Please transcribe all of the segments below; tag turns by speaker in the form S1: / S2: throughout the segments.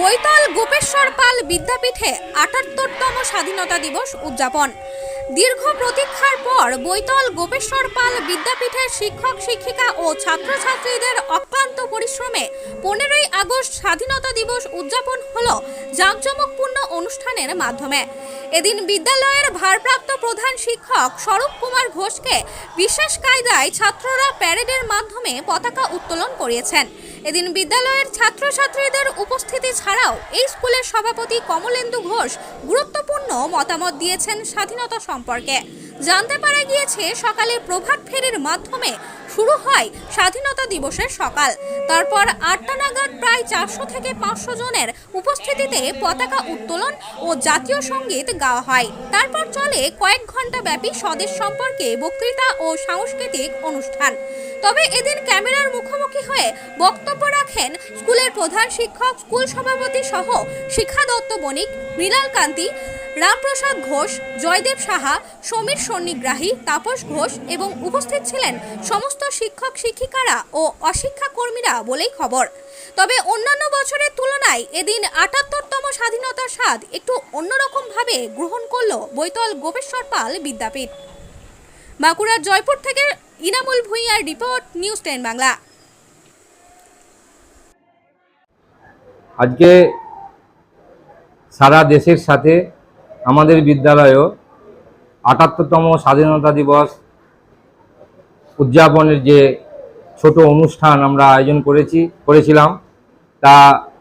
S1: বৈতল গোপেশ্বর পাল বিদ্যাপীঠে আটাত্তরতম স্বাধীনতা দিবস উদযাপন। দীর্ঘ প্রতীক্ষার পর বৈতল গোপেশ্বর পাল বিদ্যাপীঠের শিক্ষক, শিক্ষিকা ও ছাত্রছাত্রীদের অক্লান্ত পরিশ্রমে পনেরোই আগস্ট স্বাধীনতা দিবস উদযাপন হল জাঁকজমকপূর্ণ অনুষ্ঠানের মাধ্যমে। এদিন বিদ্যালয়ের ভারপ্রাপ্ত প্রধান শিক্ষক স্বরূপ কুমার ঘোষকে বিশেষ কায়দায় ছাত্ররা প্যারেডের মাধ্যমে পতাকা উত্তোলন করিয়েছেন। এদিন বিদ্যালয়ের ছাত্রছাত্রীদের উপস্থিতি ছাড়াও এই স্কুলের সভাপতি কমলেন্দু ঘোষ গুরুত্বপূর্ণ মতামত দিয়েছেন স্বাধীনতা সম্পর্কে। জানতে পারা গিয়েছে, সকালে প্রভাত ফেরির মাধ্যমে শুরু হয় স্বাধীনতা দিবসের সকাল। তারপর আটটা নাগাদ প্রায় চারশো থেকে পাঁচশো জনের উপস্থিতিতে পতাকা উত্তোলন ও জাতীয় সংগীত গাওয়া হয়। তারপর চলে কয়েক ঘণ্টা ব্যাপী স্বদেশ সম্পর্কে বক্তৃতা ও সাংস্কৃতিক অনুষ্ঠান। তবে এদিন ক্যামেরার মুখোমুখি হয়ে বক্তব্য রাখেন স্কুলের প্রধান শিক্ষক, স্কুল সভাপতি সহ শিক্ষা দত্ত বণিক, মৃণাল কান্তি, রামপ্রসাদ ঘোষ, জয়দেব সাহা, সমীর সন্নিগ্রাহী, তাপস ঘোষ এবং উপস্থিত ছিলেন সমস্ত শিক্ষক, শিক্ষিকারা ও অশিক্ষা কর্মীরা বলেই খবর। তবে অন্যান্য বছরের তুলনায় এদিন আটাত্তরতম স্বাধীনতার স্বাদ একটু অন্যরকমভাবে গ্রহণ করল বৈতল গোপেশ্বর পাল বিদ্যাপীঠ। বাঁকুড়ার জয়পুর থেকে ইনামুল ভুঁইয়ার রিপোর্ট, নিউজ টেন বাংলা।
S2: আজকে সারা দেশের সাথে আমাদের বিদ্যালয়েও আটাত্তরতম স্বাধীনতা দিবস উদযাপনের যে ছোট অনুষ্ঠান আমরা আয়োজন করেছি, করেছিলাম, তা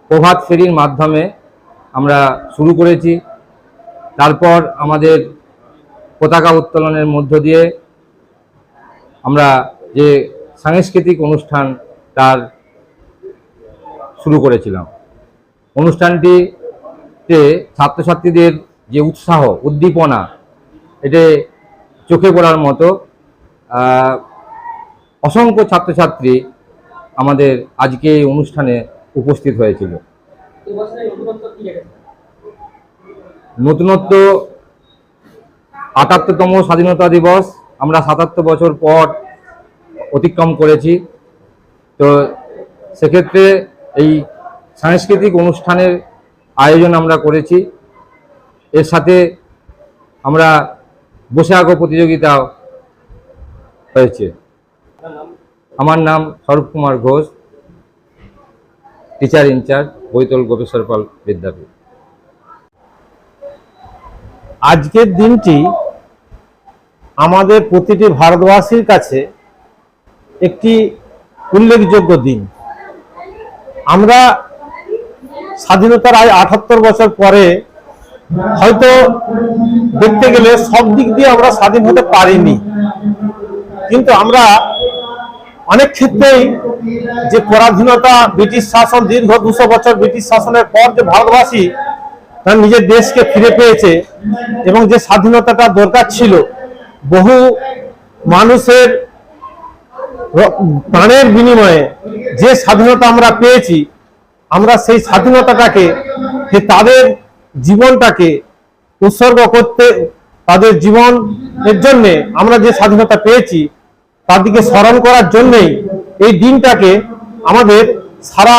S2: প্রভাত ফেরির মাধ্যমে আমরা শুরু করেছি। তারপর আমাদের পতাকা উত্তোলনের মধ্য দিয়ে আমরা যে সাংস্কৃতিক অনুষ্ঠান তার শুরু করেছিলাম। অনুষ্ঠানটিতে ছাত্রছাত্রীদের যে উৎসাহ, উদ্দীপনা এতে চোখে পড়ার মতো অসংখ্য ছাত্রছাত্রী আমাদের আজকে এই অনুষ্ঠানে উপস্থিত হয়েছিল। নতুনত্ব আটাত্তরতম স্বাধীনতা দিবস আমরা সাতাত্তর বছর পর অতিক্রম করেছি। তো সেক্ষেত্রে এই সাংস্কৃতিক অনুষ্ঠানের আয়োজন আমরা করেছি। এর সাথে আমরা বসে আঁকো প্রতিযোগিতাও হয়েছে। আমার নাম স্বরূপ কুমার ঘোষ টিচার ইনচার্জ বৈতল গোপেশ্বর পাল বিদ্যাপীঠ।
S3: আজকের দিনটি আমাদের প্রতিটি ভারতবাসীর কাছে একটি উল্লেখযোগ্য দিন। আমরা স্বাধীনতার আয় আঠাত্তর বছর পরে হয়তো দেখতে গেলে সব দিক দিয়ে আমরা স্বাধীন হতে পারিনি। কিন্তু আমরা অনেক ক্ষেত্রেই যে পরাধীনতা, ব্রিটিশ শাসন, দীর্ঘ দুশো বছর ব্রিটিশ শাসনের পর যে ভারতবাসী তার নিজের দেশকে ফিরে পেয়েছে এবং যে স্বাধীনতাটা দরকার ছিল বহু মানুষের প্রাণের বিনিময়ে যে স্বাধীনতা আমরা পেয়েছি, আমরা সেই স্বাধীনতাটাকে তাদের জীবনটাকে উৎসর্গ করতে, তাদের জীবনের জন্যে আমরা যে স্বাধীনতা পেয়েছি তাদেরকে স্মরণ করার জন্যেই এই দিনটাকে আমাদের সারা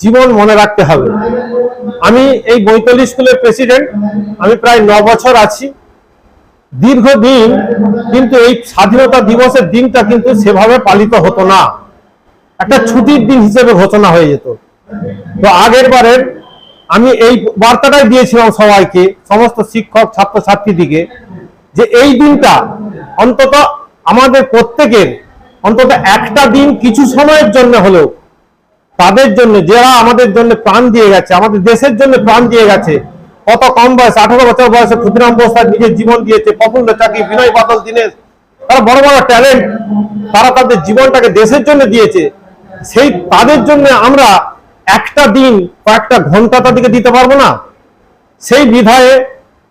S3: জীবন মনে রাখতে হবে। আমি এই বৈতলী স্কুলের প্রেসিডেন্ট, আমি প্রায় ন বছর আছি। দীর্ঘদিন কিন্তু এই স্বাধীনতা দিবসের দিনটা কিন্তু সেভাবে পালিত হতো না। একটা ছুটির দিন হিসেবে ঘোষণা হয়ে যেত। তো আগের বারের আমি এই বার্তাটাই দিয়েছিলাম সবাইকে, সমস্ত শিক্ষক ছাত্রছাত্রীদিকে যে এই দিনটা অন্তত আমাদের প্রত্যেকের, অন্তত একটা দিন কিছু সময়ের জন্য হলেও তাদের জন্য, যারা আমাদের জন্য প্রাণ দিয়ে গেছে, আমাদের দেশের জন্য প্রাণ দিয়ে গেছে কত কম বয়স? আঠারো বছর বয়সে ক্ষুদিরাম বস্তার নিজের জীবন দিয়েছে, প্রফুল্ল চাকরি, বিনয় বাদল, দীনেশ। তারা বড় বড় ট্যালেন্ট তারা তাদের জীবনটাকে দেশের জন্য দিয়েছে। সেই তাদের জন্য আমরা একটা দিন কয়েকটা ঘণ্টা তাদেরকে দিতে পারব না? সেই বিধায়ে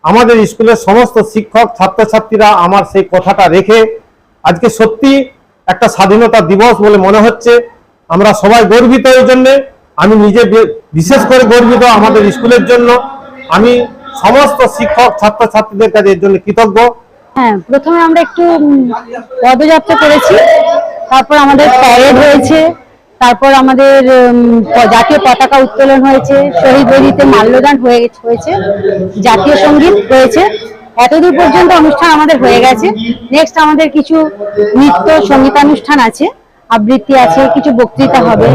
S3: আমাদের স্কুলের সমস্ত শিক্ষক, ছাত্রছাত্রীরা আমার সেই কথাটা রেখে আজকে সত্যি একটা স্বাধীনতা দিবস বলে মনে হচ্ছে। আমরা সবাই গর্বিত এই জন্যে। আমি নিজে বিশেষ করে গর্বিত আমাদের স্কুলের জন্য। আমি সমস্ত শিক্ষক ছাত্রছাত্রীদের কাছে এর জন্য কৃতজ্ঞ।
S4: হ্যাঁ প্রথমে আমরা একটু পদযাত্রা করেছি। তারপর আমাদের প্যারেড হয়েছে। তারপর আমাদের জাতীয় পতাকা উত্তোলন হয়েছে। শহীদ বেদিতে মাল্যদান হয়ে হয়েছে। জাতীয় সংগীত হয়েছে। এতদূর পর্যন্ত অনুষ্ঠান আমাদের হয়ে গেছে। নেক্সট আমাদের কিছু নৃত্য সঙ্গীতানুষ্ঠান আছে। আবৃত্তি আছে কিছু বক্তৃতা হবে।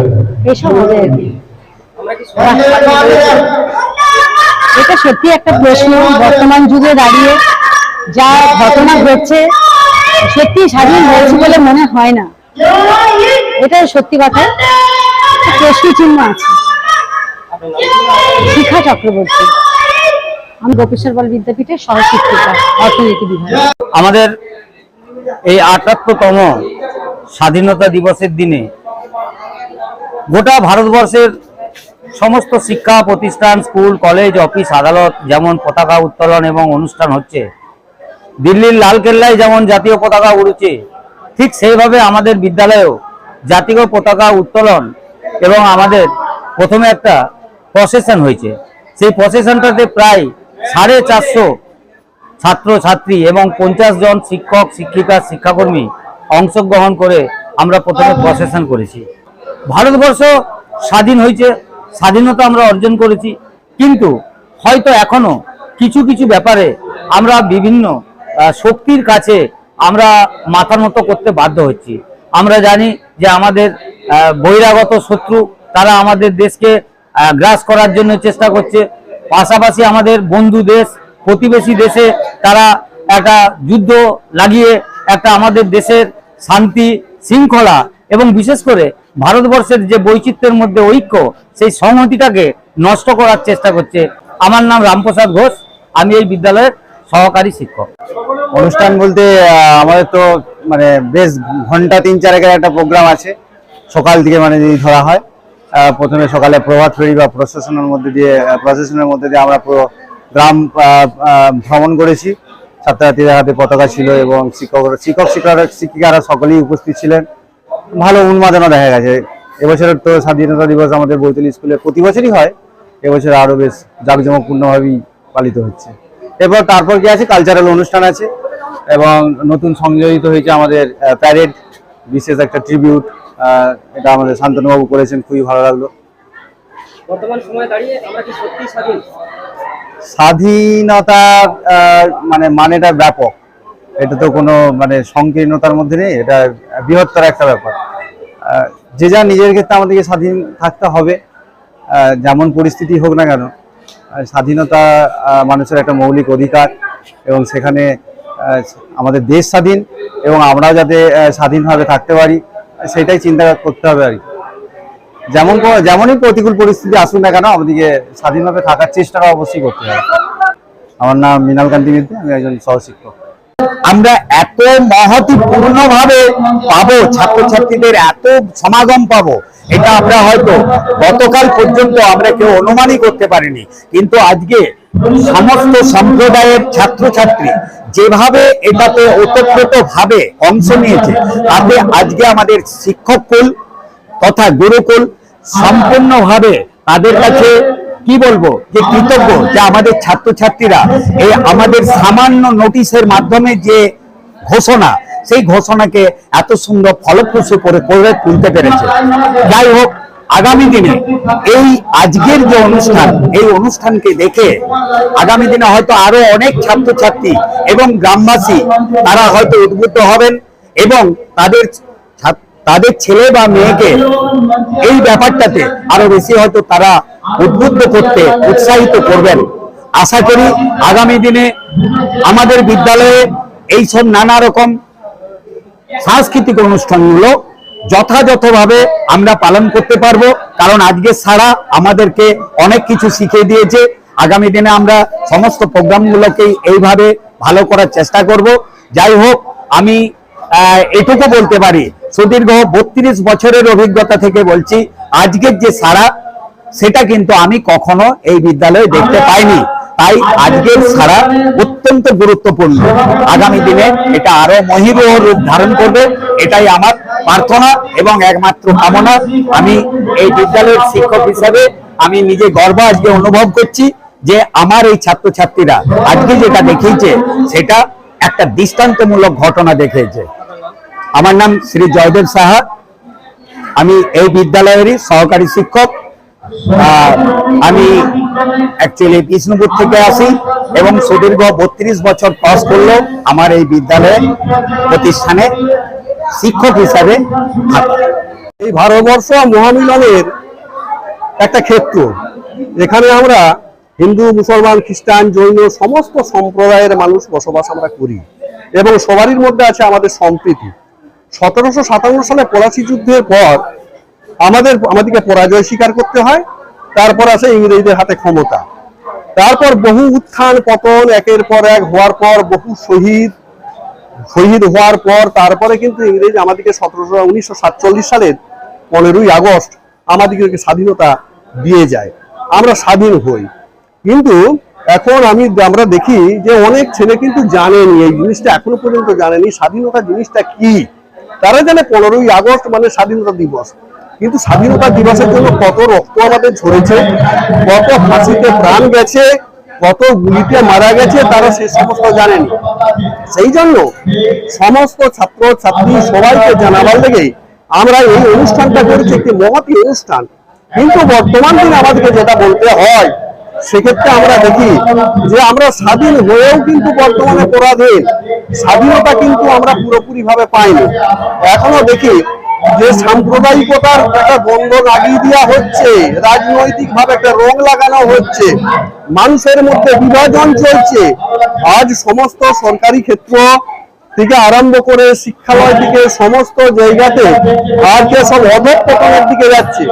S4: এসব হবে আর কি। এটা সত্যি একটা প্রশ্ন। বর্তমান যুগে দাঁড়িয়ে যা ঘটনা ঘটছে, সত্যি স্বাধীন হয়েছে বলে মনে হয় না। এটা সত্যি কথা। প্রশ্ন চিহ্ন আছে। শিখা চক্রবর্তী। আমি গোপেশ্বর বল বিদ্যাপীঠের সহশিক্ষিকা, অর্থনীতি বিভাগ।
S5: আমাদের এই আটাত্তরতম স্বাধীনতা দিবসের দিনে গোটা ভারতবর্ষের সমস্ত শিক্ষা প্রতিষ্ঠান, স্কুল, কলেজ, অফিস, আদালত যেমন পতাকা উত্তোলন এবং অনুষ্ঠান হচ্ছে, দিল্লির লালকেল্লায় যেমন জাতীয় পতাকা উড়ছে, ঠিক সেইভাবে আমাদের বিদ্যালয়েও জাতীয় পতাকা উত্তোলন এবং আমাদের প্রথমে একটা প্রসেশন হয়েছে। সেই প্রসেশনটাতে প্রায় সাড়ে চারশো ছাত্র ছাত্রী এবং পঞ্চাশ জন শিক্ষক, শিক্ষিকা, শিক্ষাকর্মী অংশগ্রহণ করে আমরা প্রথমে প্রসেশন করেছি। ভারতবর্ষ স্বাধীন হয়েছে স্বাধীনতা আমরা অর্জন করেছি। কিন্তু হয়তো এখনও কিছু কিছু ব্যাপারে আমরা বিভিন্ন শক্তির কাছে আমরা মাথা মতো করতে বাধ্য হচ্ছি। আমরা জানি যে আমাদের বহিরাগত শত্রু, তারা আমাদের দেশকে গ্রাস করার জন্য চেষ্টা করছে। পাশাপাশি আমাদের বন্ধু দেশ, প্রতিবেশী দেশে তারা একটা যুদ্ধ লাগিয়ে একটা আমাদের দেশের শান্তি, শৃঙ্খলা এবং বিশেষ করে ভারতবর্ষের যে বৈচিত্র্যের মধ্যে ঐক্য, সেই সংহতিটাকে নষ্ট করার চেষ্টা করছে। আমার নাম রামপ্রসাদ ঘোষ, আমি এই বিদ্যালয়ের সহকারী শিক্ষক।
S6: অনুষ্ঠান বলতে আমাদের তো মানে বেশ ঘণ্টা তিন চারেকের একটা প্রোগ্রাম আছে। সকাল থেকে মানে যদি ধরা হয় প্রথমে সকালে প্রভাত ফেরি বা প্রশাসনের মধ্যে দিয়ে প্রশাসনের মধ্যে দিয়ে আমরা পুরো গ্রাম ভ্রমণ করেছি। ছাত্রছাত্রীদের হাতে পতাকা ছিল এবং শিক্ষক শিক্ষক শিক্ষক, শিক্ষিকারা সকলেই উপস্থিত ছিলেন। ভালো উন্মাদনা দেখা গেছে। এবছরের তো স্বাধীনতা দিবস আমাদের বৈতলী স্কুলে প্রতি বছরই হয়। এবছর আরও বেশ জাঁকজমকপূর্ণভাবেই পালিত হচ্ছে। এরপর তারপর কি আছে? কালচারাল অনুষ্ঠান আছে এবং নতুন সংযোজিত হয়েছে আমাদের প্যারেড বিশেষ একটা ট্রিবিউট এটা আমাদের শান্তনুবাবু করেছেন খুবই ভালো লাগল।
S7: বর্তমান সময়ে দাঁড়িয়ে আমরা কি সত্যি স্বাধীন?
S6: স্বাধীনতার মানে মানেটা ব্যাপক। এটা তো কোনো মানে সংকীর্ণতার মধ্যে নেই, এটা বৃহত্তর একটা ব্যাপার। যে যা নিজের ক্ষেত্রে আমাদেরকে স্বাধীন থাকতে হবে যেমন পরিস্থিতি হোক না কেন স্বাধীনতা মানুষের একটা মৌলিক অধিকার এবং সেখানে আমাদের দেশ স্বাধীন এবং আমরাও যাতে স্বাধীনভাবে থাকতে পারি, সেটাই চিন্তা করতে হবে আর কি। যেমন যেমনই প্রতিকূল পরিস্থিতি আসুক না কেন, আমাদেরকে স্বাধীনভাবে থাকার চেষ্টাটা অবশ্যই করতে হবে। আমার নাম মৃণাল কান্তি আমি একজন সহশিক্ষক।
S5: আমরা এত মহতিপূর্ণ ভাবে পাবো, ছাত্রছাত্রীদের এত সমাগম পাবো, এটা আমরা হয়তো গতকাল পর্যন্ত আমরা কেউ অনুমানই করতে পারিনি। কিন্তু আজকে সমস্ত সম্প্রদায়ের ছাত্রছাত্রী যেভাবে এটাতে ওতপ্রোত ভাবে অংশ নিয়েছে, তাতে আজকে আমাদের শিক্ষক কুল তথা গুরুকুল সম্পূর্ণভাবে তাদের কাছে কি বলব? যে কৃতজ্ঞ যে আমাদের ছাত্রছাত্রীরা এই আমাদের সামান্য নোটিশের মাধ্যমে যে ঘোষণা সেই ঘোষণাকে এত সুন্দর ফলপ্রসূ করে করে তুলতে পেরেছে। যাই হোক আগামী দিনে এই আজকের যে অনুষ্ঠান এই অনুষ্ঠানকে দেখে আগামী দিনে হয়তো আরও অনেক ছাত্রছাত্রী এবং গ্রামবাসী তারা হয়তো উদ্বুদ্ধ হবেন এবং তাদের তাদের ছেলে বা মেয়েকে এই ব্যাপারটাতে আরও বেশি হয়তো তারা উদ্বুদ্ধ করতে উৎসাহিত করবেন। আশা করি আগামী দিনে আমাদের বিদ্যালয়ে এই সব নানা রকম সাংস্কৃতিক অনুষ্ঠানগুলো যথাযথভাবে আমরা পালন করতে পারব, কারণ আজকে সারা আমাদেরকে অনেক কিছু শিখিয়ে দিয়েছে। আগামী দিনে আমরা সমস্ত প্রোগ্রামগুলোকে এইভাবে ভালো করার চেষ্টা করব। যাই হোক, আমি এটুকু বলতে পারি। সুদীর্ঘ বত্রিশ বছরের অভিজ্ঞতা থেকে বলছি, আজকের যে সারা সেটা কিন্তু আমি কখনো এই বিদ্যালয়ে দেখতে পাইনি। তাই আজকের সারা অত্যন্ত গুরুত্বপূর্ণ। আগামী দিনে এটা আরও মহিবহ রূপ ধারণ করবে, এটাই আমার প্রার্থনা এবং একমাত্র কামনা। আমি এই বিদ্যালয়ের শিক্ষক হিসাবে আমি নিজে গর্ব আজকে অনুভব করছি যে আমার এই ছাত্রছাত্রীরা আজকে যেটা দেখিয়েছে, সেটা একটা দৃষ্টান্তমূলক ঘটনা দেখিয়েছে। আমার নাম শ্রী জয়দেব সাহা। আমি এই বিদ্যালয়েরই সহকারী শিক্ষক। আমি অ্যাকচুয়ালি বিষ্ণুপুর থেকে আসি এবং সুদীর্ঘ বত্রিশ বছর পাস করল আমার এই বিদ্যালয়ে প্রতিষ্ঠানে শিক্ষক হিসাবে
S8: এই ভারতবর্ষ মহামিলনের একটা ক্ষেত্র এখানে আমরা হিন্দু, মুসলমান, খ্রিস্টান, জৈন সমস্ত সম্প্রদায়ের মানুষ বসবাস আমরা করি এবং সবারই মধ্যে আছে আমাদের সম্প্রীতি। সতেরোশো সাতান্ন সালে পলাশি যুদ্ধের পর আমাদের, আমাদেরকে পরাজয় স্বীকার করতে হয়, তারপর আসে ইংরেজদের হাতে ক্ষমতা। তারপর বহু উত্থান, পতন, একের পর এক হওয়ার পর বহু শহীদ শহীদ হওয়ার পর তারপরে কিন্তু ইংরেজ আমাদেরকে সতেরোশো, উনিশশো সাতচল্লিশ সালের পনেরোই আগস্ট আমাদেরকে স্বাধীনতা দিয়ে যায়। আমরা স্বাধীন হই। কিন্তু এখন আমি, আমরা দেখি যে অনেক ছেলে কিন্তু জানেনি, এই জিনিসটা এখনও পর্যন্ত জানেনি। স্বাধীনতা জিনিসটা কি? তারা জানে পনেরোই আগস্ট মানে স্বাধীনতা দিবস। কিন্তু স্বাধীনতা দিবসের জন্য কত রক্ত আমাদের ঝরেছে, কত ফাঁসিতে প্রাণ গেছে, কত গুলিতে মারা গেছে, তারা সে সমস্ত জানেনি। সেই জন্য সমস্ত ছাত্র ছাত্রী সবাইকে জানাবার লেগে আমরা এই অনুষ্ঠানটা করেছি, একটি মহতি অনুষ্ঠান। কিন্তু বর্তমান দিনে আমাদেরকে যেটা বলতে হয়, সেক্ষেত্রে আমরা দেখি যে আমরা স্বাধীন হয়েও কিন্তু বর্তমানে পরাধীন। স্বাধীনতা কিন্তু আমরা পুরোপুরি ভাবে পাইনি। এখনও দেখি যে সাম্প্রদায়িকতার একটা বন্ধ লাগিয়ে দেওয়া হচ্ছে রাজনৈতিক ভাবে একটা রং লাগানো হচ্ছে, মানুষের মধ্যে বিভাজন চলছে। আজ সমস্ত সরকারি ক্ষেত্র থেকে আরম্ভ করে শিক্ষালয় থেকে সমস্ত জায়গাতে আজকে সব অধঃপতনের দিকে যাচ্ছে।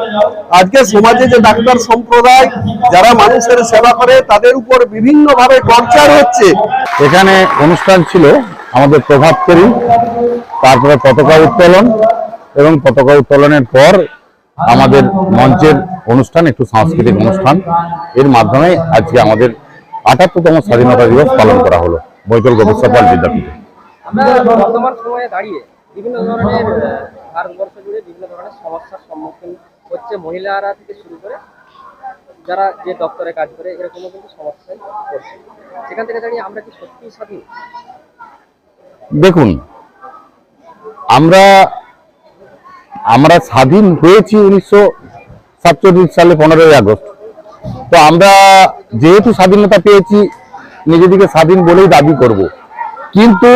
S8: আজকে সমাজে যে ডাক্তার সম্প্রদায়, যারা মানুষের সেবা করে, তাদের উপর বিভিন্ন ভাবে টর্চার হচ্ছে।
S9: এখানে অনুষ্ঠান ছিল আমাদের প্রভাত ফেরি, তারপরে পতাকা উত্তোলন এবং পতাকা উত্তোলনের পর আমাদের মঞ্চের অনুষ্ঠান, একটু সাংস্কৃতিক অনুষ্ঠান। এর মাধ্যমে আজকে আমাদের আটাত্তরতম স্বাধীনতা দিবস পালন করা হলো। বৈতল গবেষণাপাল বিদ্যাপীঠে।
S7: আমরা বর্তমান সময়ে দাঁড়িয়ে বিভিন্ন ধরনের ভারতবর্ষ জুড়ে বিভিন্ন ধরনের সমস্যার সম্মুখীন হচ্ছে মহিলারা থেকে শুরু করে যারা যে দপ্তরে কাজ করে এরকমও কিন্তু সমস্যায় পড়ছে। সেখান থেকে দাঁড়িয়ে আমরা কি সত্যি স্বাধীন?
S9: দেখুন আমরা আমরা স্বাধীন হয়েছি উনিশশো সাতচল্লিশ সালে পনেরোই আগস্ট। তো আমরা যেহেতু স্বাধীনতা পেয়েছি নিজেদেরকে স্বাধীন বলেই দাবি করব। কিন্তু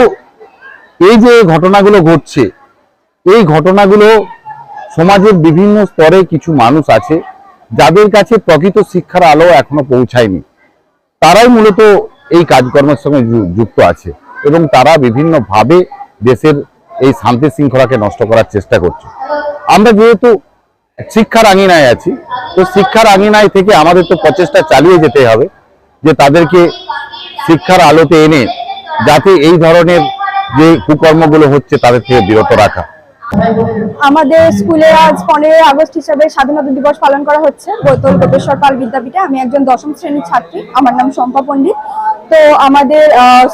S9: এই যে ঘটনাগুলো ঘটছে, এই ঘটনাগুলো সমাজের বিভিন্ন স্তরে কিছু মানুষ আছে, যাদের কাছে প্রকৃত শিক্ষার আলো এখনও পৌঁছায়নি। তারাই মূলত এই কাজকর্মের সঙ্গে যুক্ত আছে এবং তারা বিভিন্নভাবে দেশের এই শান্তি শৃঙ্খলাকে নষ্ট করার চেষ্টা করছে। আমরা যেহেতু শিক্ষার আঙিনায় আছি, তো শিক্ষার আঙিনায় থেকে আমাদের তো প্রচেষ্টা চালিয়ে যেতে হবে যে তাদেরকে শিক্ষার আলোতে এনে যাতে এই ধরনের যে কুকর্মগুলো হচ্ছে তাদের থেকে বিরত রাখা।
S10: আমাদের স্কুলে আজ পনেরোই আগস্ট হিসাবে স্বাধীনতা দিবস পালন করা হচ্ছে। বৈতল গোপেশ্বর পাল বিদ্যাপীঠে। আমি একজন দশম শ্রেণির ছাত্রী। আমার নাম শম্পা পণ্ডিত। তো আমাদের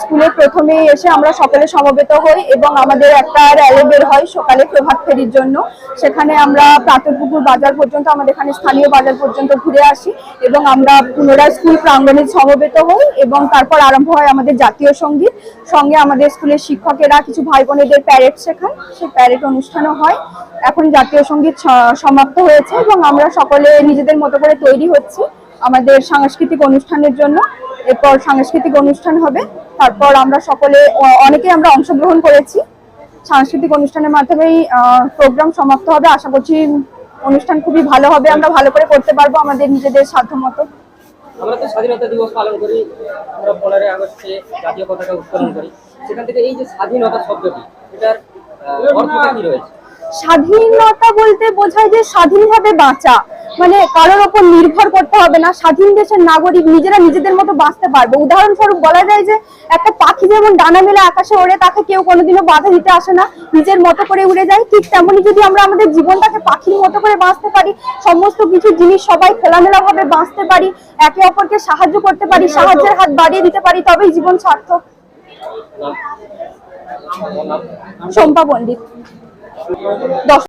S10: স্কুলে প্রথমেই এসে আমরা সকলে সমবেত হই এবং আমাদের একটা র্যালি বের হয় সকালে প্রভাত ফেরির জন্য। সেখানে আমরা প্রাতরপুকুর বাজার পর্যন্ত, আমাদের এখানে স্থানীয় বাজার পর্যন্ত ঘুরে আসি এবং আমরা পুনরায় স্কুল প্রাঙ্গণে সমবেত হই এবং তারপর আরম্ভ হয় আমাদের জাতীয় সংগীত। সঙ্গে আমাদের স্কুলের শিক্ষকেরা, কিছু ভাই বোনেদের প্যারেড শেখান সেই প্যারেড অনুষ্ঠানও হয়। এখন জাতীয় সংগীত সমাপ্ত হয়েছে এবং আমরা সকলে নিজেদের মতো করে তৈরি হচ্ছি আমাদের সাংস্কৃতিক অনুষ্ঠানের জন্য। এরপর সাংস্কৃতিক অনুষ্ঠান হবে। তারপর আমরা সকলে অনেকে আমরা অংশগ্রহণ করেছি। সাংস্কৃতিক অনুষ্ঠানের মাধ্যমেই প্রোগ্রাম সমাপ্ত হবে। আশা করছি অনুষ্ঠান খুবই ভালো হবে। আমরা ভালো করে করতে পারব আমাদের নিজেদের সাধ্য মতো
S7: আমরা তো স্বাধীনতা দিবস পালন করি। আমরা পনেরোই আগস্টে জাতীয় পতাকা উত্তোলন করি। সেখান থেকে এই যে স্বাধীনতা শব্দটি, এটার
S10: স্বাধীনতা বলতে বোঝায় যে স্বাধীনভাবে বাঁচা। মানে কারোর ওপর নির্ভর করতে হবে না। স্বাধীন দেশের নাগরিক নিজেরা নিজেদের মতো বাঁচতে পারবে। উদাহরণস্বরূপ বলা যায় যে একটা পাখি যেমন ডানা মেলে আকাশে ওড়ে তাকে কেউ কোনোদিনও বাধা দিতে আসে না। নিজের মতো করে উড়ে যায়। ঠিক তেমনি যদি আমরা আমাদের জীবনটাকে পাখির মতো করে বাঁচতে পারি সমস্ত কিছু জিনিস সবাই খোলামেলা ভাবে বাঁচতে পারি একে অপরকে সাহায্য করতে পারি সাহায্যের হাত বাড়িয়ে দিতে পারি তবেই জীবন সার্থক। শম্পা পণ্ডিত। দশ